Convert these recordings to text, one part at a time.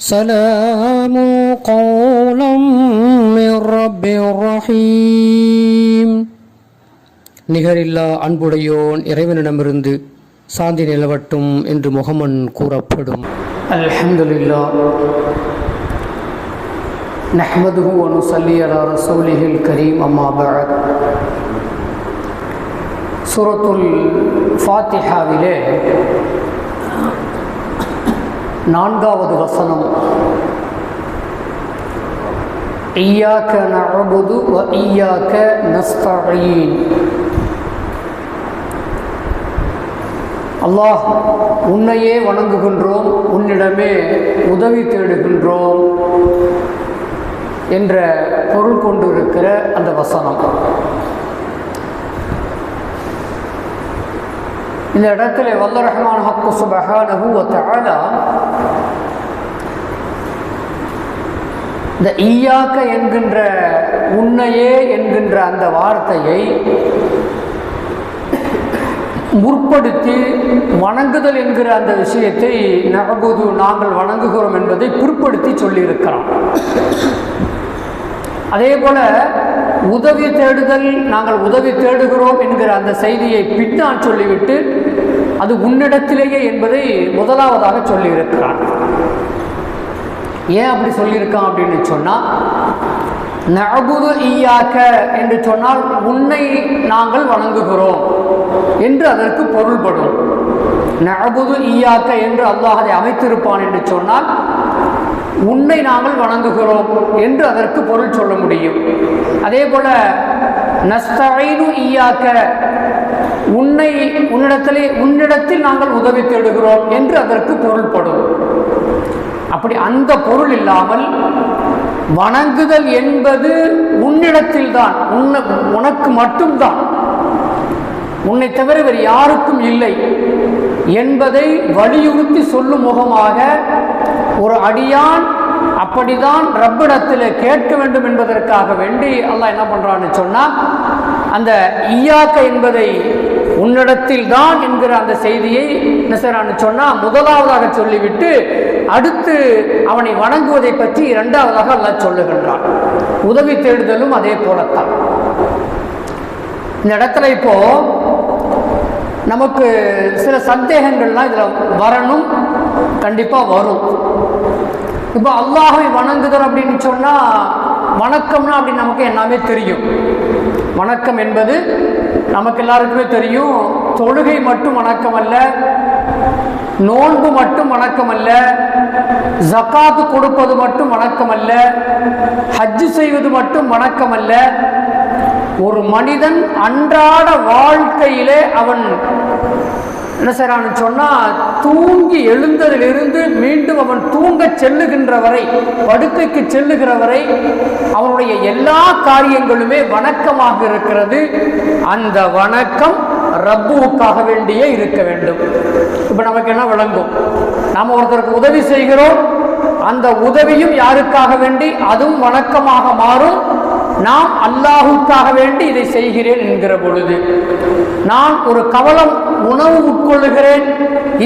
سلام قولا من رب رحيم நிகரில்லா அன்புடையோன் இறைவனிடமிருந்து சாந்தி நிலவட்டும் என்று முகமன் கூறப்படும் அல்ஹம்துலில்லா نحمده ونصلي على رسوله الكريم أما بعد சூரத்துல் ஃபாத்திஹாவிலே நான்காவது வசனம். ஈயாக்க நஅபுது வ ஈயாக்க நஸ்தஈன் அல்லாஹ் உன்னையே வணங்குகின்றோம் உன்னிடமே உதவி தேடுகின்றோம் என்ற பொருள் கொண்டிருக்கிற அந்த வசனம். இந்த இடத்துல வல்ல ரஹ்மான் ஹக்கு சுபஹானஹு வ இந்த ஈயாக்க என்கின்ற உன்னையே என்கின்ற அந்த வார்த்தையை முற்படுத்தி வணங்குதல் என்கிற அந்த விஷயத்தை நகபுது நாங்கள் வணங்குகிறோம் என்பதை பிற்படுத்தி சொல்லியிருக்கிறோம் அதே போல உதவி தேடுதல் நாங்கள் உதவி தேடுகிறோம் என்கிற அந்த செய்தியை பின்னால் சொல்லிவிட்டு அது உன்னிடத்திலேயே என்பதை முதலாவதாக சொல்லியிருக்கிறான். ஏன் அப்படி சொல்லியிருக்கான் அப்படின்னு சொன்னால் நகுது ஈயாக்க என்று சொன்னால் உன்னை நாங்கள் வணங்குகிறோம் என்று அதற்கு பொருள்படும். நகுது ஈயாக்க என்று அல்லாஹ் அதை அமைத்திருப்பான் என்று சொன்னால் உன்னை நாங்கள் வணங்குகிறோம் என்று அதற்கு பொருள் சொல்ல முடியும். அதே போல நஸ்தகைனு ஈயாக்க உன்னை உன்னிடத்திலே உன்னிடத்தில் நாங்கள் உதவி தேடுகிறோம் என்று அதற்கு பொருள்படும். அப்படி அந்த பொருள் இல்லாமல் வணங்குதல் என்பது உன்னிடத்தில் தான் உன்ன உனக்கு மட்டும்தான். உன்னை தவிர வேறு யாருக்கும் இல்லை என்பதை வலியுறுத்தி சொல்லும் முகமாக ஒரு அடியான் அப்படிதான் ரப்பிடத்தில் கேட்க வேண்டும் என்பதற்காக வேண்டி அல்லாஹ் என்ன பண்றான்னு சொன்னா அந்த ஈயாக்க என்பதை உன்னிடத்தில் தான் என்கிற அந்த செய்தியை நெசரான்னு சொன்னால் முதலாவதாக சொல்லிவிட்டு அடுத்து அவனை வணங்குவதை பற்றி இரண்டாவதாக அல்லாஹ் சொல்லுகின்றான். உதவி தேடுதலும் அதே போலத்தான். இந்த இடத்துல இப்போ நமக்கு சில சந்தேகங்கள்லாம் இதில் வரணும் கண்டிப்பாக வரும். இப்போ அல்லாஹை வணங்குதல் அப்படின்னு சொன்னால் வணக்கம்னா அப்படின்னு நமக்கு எல்லாமே தெரியும். வணக்கம் என்பது நமக்கு எல்லாருக்குமே தெரியும் தொழுகை மட்டும் வணக்கம் அல்ல நோன்பு மட்டும் வணக்கம் அல்ல ஜக்காத்து கொடுப்பது மட்டும் வணக்கம் அல்ல ஹஜ்ஜு செய்வது மட்டும் வணக்கம் அல்ல ஒரு மனிதன் அன்றாட வாழ்க்கையிலே அவன் என்ன செய்யறான்னு சொன்னா தூங்கி எழுந்ததிலிருந்து மீண்டும் அவன் தூங்க செல்லுகின்ற வரை படுக்கைக்கு செல்லுகிற வரை அவனுடைய எல்லா காரியங்களுமே வணக்கமாக இருக்கிறது. அந்த வணக்கம் ரப்புவுக்காக வேண்டியே இருக்க வேண்டும். இப்போ நமக்கு என்ன விளங்கும்? நாம் ஒருத்தருக்கு உதவி செய்கிறோம். அந்த உதவியும் யாருக்காக வேண்டி அதுவும் வணக்கமாக மாறும். நான் அல்லாஹுக்காக வேண்டி இதை செய்கிறேன் என்கிற பொழுது நான் ஒரு கவலம் உணவு உட்கொள்ளுகிறேன்.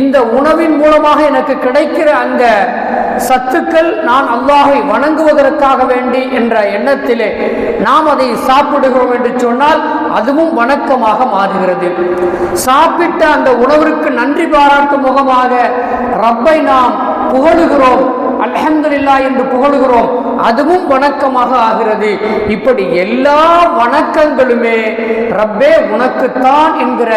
இந்த உணவின் மூலமாக எனக்கு கிடைக்கிற அந்த சத்துக்கள் நான் அல்லாஹை வணங்குவதற்காக வேண்டி என்ற எண்ணத்திலே நாம் அதை சாப்பிடுகிறோம் என்று சொன்னால் அதுவும் வணக்கமாக மாறுகிறது. சாப்பிட்ட அந்த உணவிற்கு நன்றி பாராட்டும் முகமாக ரப்பை நாம் புகழுகிறோம். அல்ஹம்துலில்லா என்று புகழுகிறோம். அதுவும் வணக்கமாக ஆகிறது. இப்படி எல்லா வணக்கங்களுமே ரப்பே உனக்குத்தான் என்கிற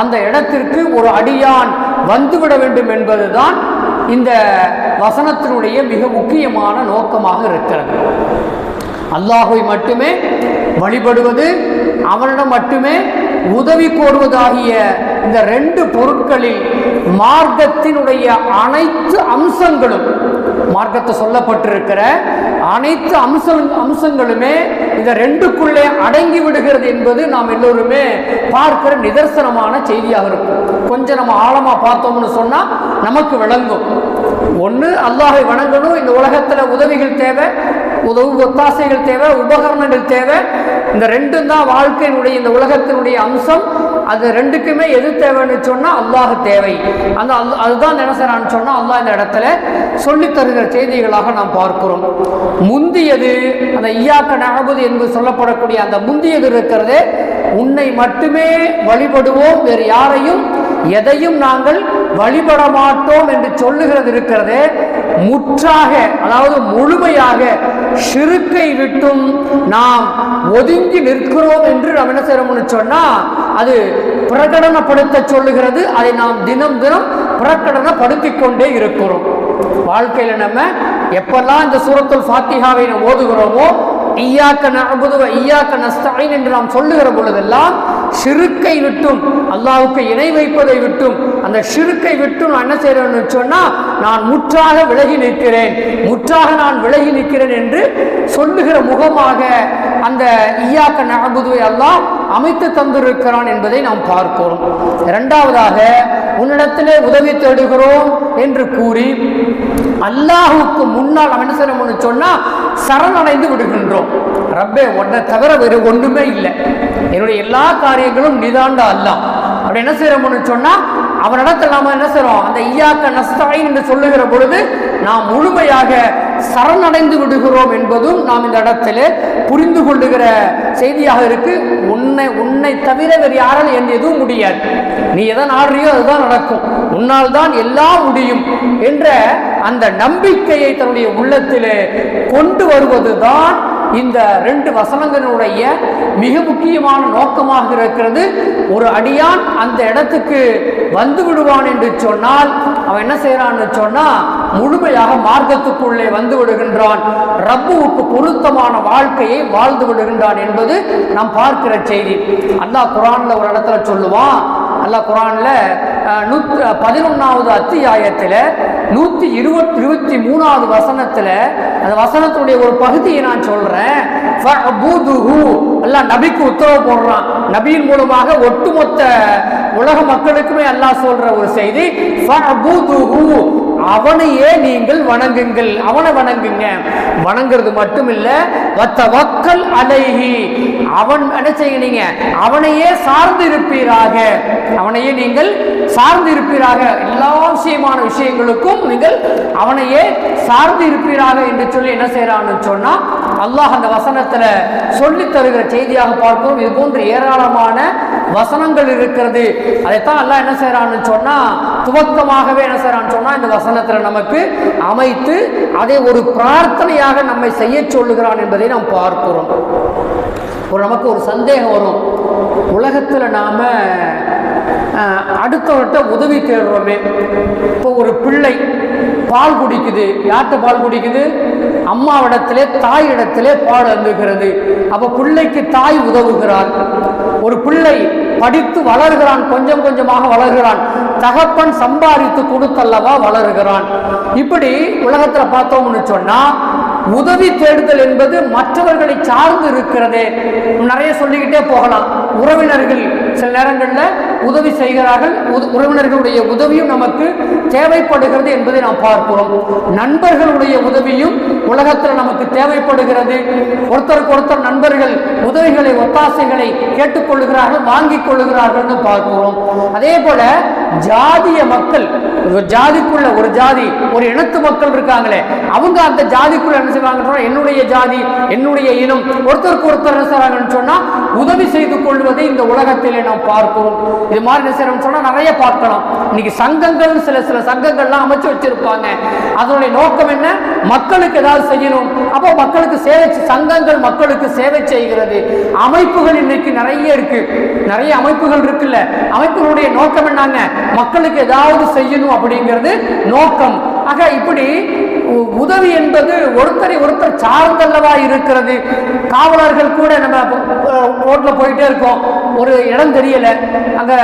அந்த இடத்திற்கு ஒரு அடியான் வந்துவிட வேண்டும் என்பதுதான் இந்த வசனத்தினுடைய மிக முக்கியமான நோக்கமாக இருக்கிறது. அல்லாஹை மட்டுமே வழிபடுவது அவனிடம் மட்டுமே உதவி கோருவதாகிய இந்த ரெண்டு பொருட்களில் மார்க்கத்தினுடைய அனைத்து அம்சங்களும் மார்க்கத்தை சொல்லப்பட்டிருக்கிற அனைத்து அம்ச அம்சங்களுமே இந்த ரெண்டுக்குள்ளே அடங்கி விடுகிறது என்பது நாம் எல்லோருமே பார்க்கிற நிதர்சனமான செய்தியாக இருக்கும். கொஞ்சம் நம்ம ஆழமாக பார்த்தோம்னு சொன்னால் நமக்கு விளங்கும். ஒன்று அல்லாஹை வணங்கணும் இந்த உலகத்தில் உதவிகள் தேவை உதவு ஒத்தாசைகள் தேவை உபகரணங்கள் தேவை இந்த ரெண்டும் தான் வாழ்க்கையினுடைய இந்த உலகத்தினுடைய அம்சம். அது ரெண்டுக்குமே எது தேவைன்னு சொன்னால் அல்லாஹ் தேவை. அந்த அல் அதுதான் என்ன செய்யறான்னு சொன்னால் அல்லாஹ் இந்த இடத்துல சொல்லித் தருகிற செய்திகளாக நாம் பார்க்கிறோம். முந்தியது அந்த ஈயாக்க நகபுது என்பது சொல்லப்படக்கூடிய அந்த முந்தியது இருக்கிறது? உன்னை மட்டுமே வழிபடுவோம் வேறு யாரையும் எதையும் நாங்கள் வழிபட மாட்டோம் என்று சொல்லுகிறது இருக்கிறது. முற்றாக அதாவது முழுமையாக ஷிருக்கை விட்டும் நாம் ஒதுங்கி நிற்கிறோம் என்று நாம் என்ன செய்யறோம்னு சொன்னா அது பிரகடனப்படுத்த சொல்லுகிறது. அதை நாம் தினம் தினம் பிரகடனப்படுத்திக் கொண்டே இருக்கிறோம். வாழ்க்கையில நம்ம எப்பெல்லாம் இந்த சூரத்துல் ஃபாத்திஹாவை நாம் ஓதுகிறோமோ ஈயாக்க நஅபுது ஈயாக்க நஸ்தாயின் என்று நாம் சொல்லுகிற பொழுதெல்லாம் சிறுக்கை விட்டும் அல்லாவுக்கு இணை வைப்பதை விட்டும் அந்த ஷிருக்கை விட்டும் நான் என்ன செய்யறேன்னு சொன்னா நான் முற்றாக விலகி நிற்கிறேன். முற்றாக நான் விலகி நிற்கிறேன் என்று சொல்லுகிற முகமாக அந்த ஈயாக்க நகபுதுவை அல்லாஹ் அமைத்து தந்திருக்கிறான் என்பதை நாம் பார்க்கிறோம். இரண்டாவதாக உன்னிடத்திலே உதவி தேடுகிறோம் என்று கூறி அல்லாஹுக்கு முன்னால் அவன் என்ன செய்யணும்னு சொன்னா சரணடைந்து விடுகின்றோம். ரப்பே உன்னை தவிர வேறு ஒன்றுமே இல்லை. என்னுடைய எல்லா காரியங்களும் நிதாண்ட அல்லாஹ். அப்படி என்ன செய்யறோம்னு சொன்னா அவனிடத்தில் நாம் என்ன செய்கிறோம் அந்த ஈயாக்க நஸ்தாயின் என்று சொல்லுகிற பொழுது நாம் முழுமையாக சரணடைந்து விடுகிறோம் என்பதும் நாம் இந்த இடத்துல புரிந்து கொள்ளுகிற செய்தியாக இருக்கு. உன்னை உன்னை தவிர வேறு யாரால் என் எதுவும் முடியாது. நீ எதை நாடுறியோ அதுதான் நடக்கும். உன்னால் தான் எல்லாம் முடியும் என்ற அந்த நம்பிக்கையை தன்னுடைய உள்ளத்திலே கொண்டு வருவதுதான் இந்த ரெண்டு வசனங்களுடைய மிக முக்கியமான நோக்கமாக இருக்கிறது. ஒரு அடியான் அந்த இடத்துக்கு வந்து விடுவான் என்று சொன்னால் அவன் என்ன செய்யறான்னு சொன்னா முழுமையாக மார்க்கத்துக்குள்ளே வந்து விடுகின்றான். ரப்புவுக்கு பொருத்தமான வாழ்க்கையை வாழ்ந்து விடுகின்றான் என்பது நாம் பார்க்கிற செய்தி. அல்லாஹ் குரான்ல ஒரு இடத்துல சொல்லுவான் அல்லாஹ் குரான்ல நூற்று நூத் அத்தியாயத்தில் நூற்றி இருபத்தி இருபத்தி மூணாவது வசனத்தில் அந்த வசனத்துடைய ஒரு பகுதியை நான் சொல்றேன். அல்லாஹ் நபிக்கு உத்தரவு போடுறான். நபியின் மூலமாக ஒட்டுமொத்த உலக மக்களுக்குமே அல்லாஹ் சொல்ற ஒரு செய்தி அவனையே நீங்கள் வணங்குங்கள். அவனை வணங்குங்க. வணங்குறது மட்டும் இல்ல வத்தவக்கல் அலைகி அவன் என்ன செய்யுங்க அவனையே சார்ந்து இருப்பீராக. அவனையே நீங்கள் சார்ந்து இருப்பீராக எல்லா விஷயமான விஷயங்களுக்கும் நீங்கள் அவனையே சார்ந்து இருப்பீராக என்று சொல்லி என்ன செய்யறான்னு சொன்னால் அல்லாஹ் அந்த வசனத்தில் சொல்லி தருகிற செய்தியாக பார்க்கிறோம் இது போன்ற ஏராளமான வசனங்கள் இருக்கிறது. அதைத்தான் அல்லாஹ் என்ன செய்யறான்னு சொன்னால் துவக்கமாகவே என்ன செய்யறான்னு சொன்னால் இந்த வசனத்தில் நமக்கு அமைத்து அதை ஒரு பிரார்த்தனையாக நம்மை செய்ய சொல்லுகிறான் என்பதை நாம் பார்க்கிறோம். ஒரு நமக்கு ஒரு சந்தேகம் வரும். உலகத்தில் நாம் அடுத்தவர்கிட்ட உதவி தேடுறோமே. இப்போ ஒரு பிள்ளை பால் குடிக்குது. யார்கிட்ட பால் குடிக்குது? அம்மாவிடத்திலே தாய் இடத்திலே பால் அருந்துகிறது. அப்போ பிள்ளைக்கு தாய் உதவுகிறார் ஒரு பிள்ளை படித்து வளர்கிறான் கொஞ்சம் கொஞ்சமாக வளர்கிறான். தகப்பன் சம்பாதித்து கொடுத்தல்லவா வளருகிறான். இப்படி உலகத்தில் பார்த்தோம்னு சொன்னால் உதவி தேடுதல் என்பது மற்றவர்களை சார்ந்து இருக்கிறதே. நிறைய சொல்லிக்கிட்டே போகலாம். உறவினர்கள் சில நேரங்களில் உதவி செய்கிறார்கள். உத- உறவினர்களுடைய உதவியும் நமக்கு தேவைப்படுகிறது என்பதை நாம் பார்க்கிறோம். நண்பர்களுடைய உதவியும் உலகத்தில் நமக்கு தேவைப்படுகிறது. ஒருத்தருக்கு ஒருத்தர் நண்பர்கள் உதவிகளை ஒத்தாசைகளை கேட்டுக்கொள்கிறார்கள் வாங்கிக் கொள்கிறார்கள் பார்க்கிறோம். அதே போல ஜாதிய மக்கள் ஒரு ஜாதிக்குள்ள ஒரு ஜாதி ஒரு இனத்து மக்கள் இருக்காங்களே அவங்க அந்த ஜாதிக்குள்ள என்ன செய்வாங்கன்னு என்னுடைய ஜாதி என்னுடைய இனம் ஒருத்தருக்கு ஒருத்தர் என்ன செய்றாங்கன்னு சொன்னா உதவி செய்து கொள்வதை இந்த உலகத்திலே நாம் பார்க்கிறோம். இது மாதிரி என்ன செய்யறோம்னு சொன்னா நிறைய பார்க்கலாம். இன்னைக்கு சங்கங்கள் சில சில சங்கங்கள்லாம் அமைச்சு வச்சிருப்பாங்க. அதனுடைய நோக்கம் என்ன? மக்களுக்கு ஏதாவது செய்யணும். அப்போ மக்களுக்கு சேவை சங்கங்கள் மக்களுக்கு சேவை செய்கிறது. அமைப்புகள் இன்னைக்கு நிறைய இருக்கு. நிறைய அமைப்புகள் இருக்குல்ல. அமைப்புகளுடைய நோக்கம் என்னங்க? மக்களுக்கு ஏதாவது செய்யணும் அப்படிங்கிறது நோக்கம். ஆக இப்படி உதவி என்பது ஒருத்தரை ஒருத்தர் சார்ந்தல்லவா இருக்கிறது. காவலர்கள் கூட நம்ம ரோட்டில் போயிட்டே இருக்கோம். ஒரு இடம் தெரியல. அங்கே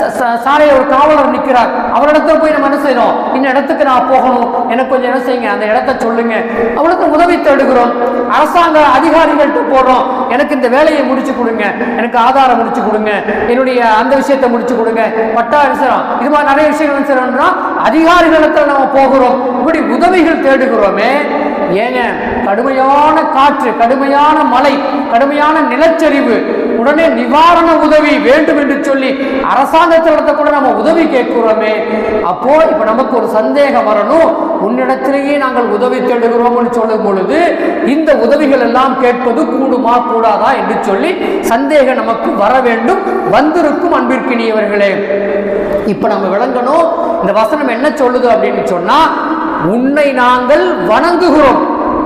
ச- ச- ஒரு காவலர் நிற்கிறார் அவரிடத்துல போய் நம்ம என்ன செய்யணும்? இந்த இடத்துக்கு நான் போகணும். எனக்கு கொஞ்சம் என்ன செய்யுங்க அந்த இடத்த சொல்லுங்க. அவளுக்கு உதவி தேடுகிறோம். அரசாங்க அதிகாரிகள்கிட்ட போடுறோம் எனக்கு இந்த வேலையை முடிச்சு கொடுங்க. எனக்கு ஆதாரம் முடிச்சு கொடுங்க. என்னுடைய அந்த விஷயத்தை முடிச்சு கொடுங்க. பட்டா விசாரம் இது மாதிரி நிறைய விஷயங்கள் என்ன செய்யணும்னா அதிகாரிகளிடத்தில் நம்ம போகிறோம். இப்படி உதவிகள் தேடுகிறோமே. ஏங்க கடுமையான காற்று கடுமையான மழை கடுமையான நிலச்சரிவு உடனே நிவாரண உதவி வேண்டும் என்று சொல்லி அரசாங்கத்திடத்த கூட நம்ம உதவி கேட்கிறோமே. அப்போ இப்ப நமக்கு ஒரு சந்தேகம் வரணும். உன்னிடத்திலேயே நாங்கள் உதவி தேடுகிறோம்னு சொல்லும் பொழுது இந்த உதவிகள் எல்லாம் கேட்பது கூடுமா கூடாதா என்று சொல்லி சந்தேகம் நமக்கு வர வேண்டும். வந்திருக்கும் அன்பிற்கினியவர்களே இப்ப நம்ம விளங்கணும். இந்த வசனம் என்ன சொல்லுது அப்படின்னு சொன்னா உன்னை நாங்கள் வணங்குகிறோம்.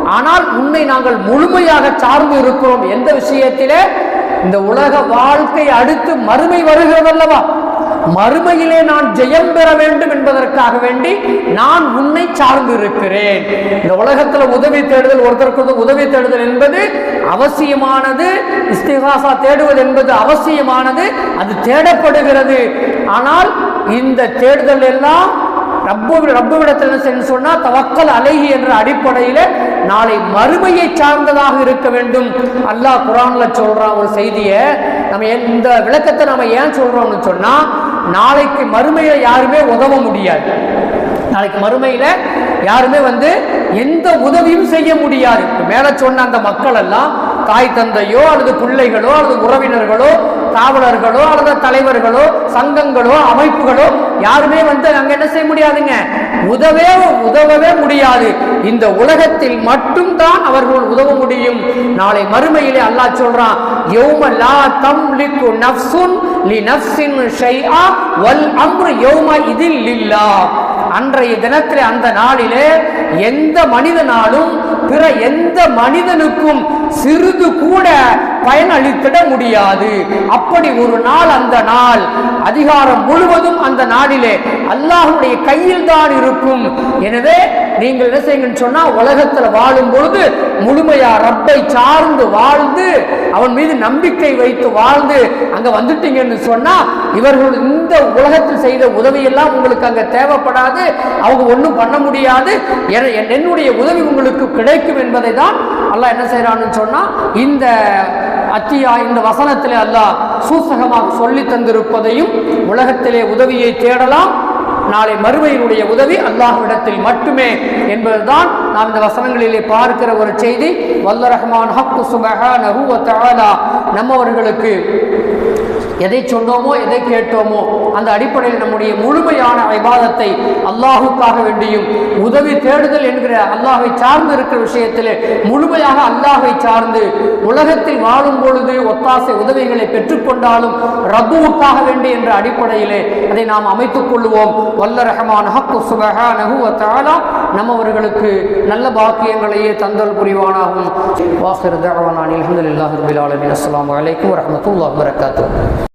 ஆனால் உன்னை நாங்கள் முழுமையாக சார்ந்து இருக்கிறோம். எந்த விஷயத்திலே? இந்த உலக வாழ்க்கை அடுத்து மறுமை வருகிறதல்லவா? மறுமையிலே நான் ஜெயம் பெற வேண்டும் என்பதற்காக வேண்டி நான் உன்னை சார்ந்து இருக்கிறேன். இந்த உலகத்துல உதவி தேடுதல் ஒருத்தருக்கு உதவி தேடுதல் என்பது அவசியமானது. இஸ்திகாசா தேடுவது என்பது அவசியமானது. அது தேடப்படுகிறது. ஆனால் இந்த தேடுதல் எல்லாம் ரப்பு ரப்புவிடத்தில் என்ன சொன்னா தவக்கல் அலைகி என்ற அடிப்படையில் நாளை மறுமையை சார்ந்ததாக இருக்க வேண்டும். அல்லாஹ் குரான்ல சொல்றான் ஒரு செய்தியை நம்ம எந்த இந்த விளக்கத்தை நம்ம ஏன் சொல்றோம்னு சொன்னா நாளைக்கு மறுமையில யாருமே உதவ முடியாது. நாளைக்கு மறுமையில யாருமே வந்து எந்த உதவியும் செய்ய முடியாது. மேல சொன்ன அந்த மக்கள் எல்லாம் தாய் தந்தையோ அல்லது பிள்ளைகளோ அல்லது உறவினர்களோ காவலர்களோ அல்லது தலைவர்களோ சங்கங்களோ அமைப்புகளோ யாருமே வந்து அங்க என்ன செய்ய முடியாதுங்க. உதவே உதவவே முடியாது. இந்த உலகத்தில் மட்டும்தான் அவர்கள் உதவ முடியும். நாளை மறுமையிலே அல்லாஹ் சொல்றான் யௌம லா தம்லிக்கு நஃப்சுன் லி நஃப்சின் ஷைஆ வல் அம்ரு யௌம இதில் லில்லா அன்றைய தினத்திலே அந்த நாளிலே எந்த மனிதனாலும் பிற எந்த மனிதனுக்கும் சிறிது கூட பயனளித்திட முடியாது. அப்படி ஒரு நாள் அந்த நாள் அதிகாரம் முழுவதும் அந்த நாளிலே அல்லாஹுடைய கையில் தான் இருக்கும். எனவே நீங்கள் என்ன செய்யுங்கன்னு சொன்னா உலகத்துல வாழும் பொழுது முழுமையா ரப்பை சார்ந்து வாழ்ந்து அவன் மீது நம்பிக்கை வைத்து வாழ்ந்து அங்க வந்துட்டீங்கன்னு சொன்னா இவர்கள் இந்த உலகத்தில் செய்த உதவியெல்லாம் உங்களுக்கு அங்க தேவைப்படாது அவங்க ஒன்றும் பண்ண முடியாது. என்னுடைய உதவி உங்களுக்கு கிடைக்கும் என்பதை தான் அல்லாஹ் என்ன செய்யறான்னு சொன்னா இந்த அத்தியா இந்த வசனத்திலே அல்லாஹ் சூசகமாக சொல்லி தந்திருப்பதையும் உலகத்திலே உதவியை தேடலாம். நாளை மறுமையினுடைய உதவி அல்லாஹ்விடத்தில் மட்டுமே என்பதுதான் நாம் இந்த வசனங்களிலே பார்க்கிற ஒரு செய்தி. வல்ல ரஹ்மான் ஹக்கு சுபஹானஹு வ தஆலா. நம்மவர்களுக்கு எதை சொன்னோமோ எதை கேட்டோமோ அந்த அடிப்படையில் நம்முடைய முழுமையான விவாதத்தை அல்லாஹுக்காக வேண்டியும் உதவி தேடுதல் என்கிற அல்லாஹை சார்ந்து இருக்கிற விஷயத்திலே முழுமையாக அல்லாஹை சார்ந்து உலகத்தில் வாழும் பொழுது ஒத்தாசை உதவிகளை பெற்றுக்கொண்டாலும் ரப்புவுக்காக வேண்டி என்ற அடிப்படையிலே அதை நாம் அமைத்துக் கொள்வோம் வல்ல ரஹமான் ஹக்கு சுபஹானஹு நம்மவர்களுக்கு நல்ல பாக்கியங்களையே தந்தல் புரிவானாகும். வாஹிர் தஅவானா அல்ஹம்துலில்லாஹி ரப்பில் ஆலமீன். அஸ்ஸலாமு அலைக்கும்